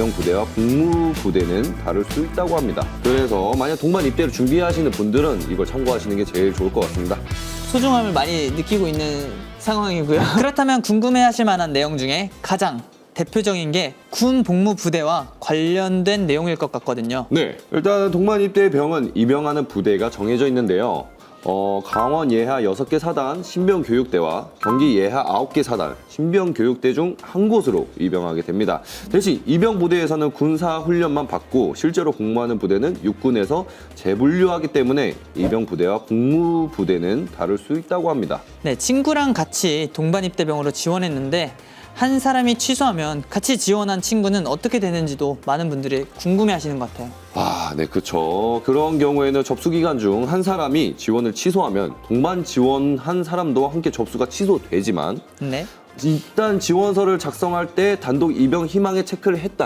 입영 부대와 복무 부대는 다를 수 있다고 합니다. 그래서 만약 동반 입대를 준비하시는 분들은 이걸 참고하시는 게 제일 좋을 것 같습니다. 소중함을 많이 느끼고 있는 상황이고요. 그렇다면 궁금해하실 만한 내용 중에 가장 대표적인 게 군 복무 부대와 관련된 내용일 것 같거든요. 네, 일단 동반 입대 병은 입영하는 부대가 정해져 있는데요. 어, 강원 예하 6개 사단 신병교육대와 경기 예하 9개 사단 신병교육대 중 한 곳으로 입영하게 됩니다. 대신 입영 부대에서는 군사 훈련만 받고 실제로 복무하는 부대는 육군에서 재분류하기 때문에 입영 부대와 복무 부대는 다를 수 있다고 합니다. 네, 친구랑 같이 동반 입대병으로 지원했는데 한 사람이 취소하면 같이 지원한 친구는 어떻게 되는지도 많은 분들이 궁금해하시는 것 같아요. 아, 네, 그쵸. 그런 경우에는 접수 기간 중 한 사람이 지원을 취소하면 동반 지원한 사람도 함께 접수가 취소되지만 네. 일단 지원서를 작성할 때 단독 입영 희망에 체크를 했다면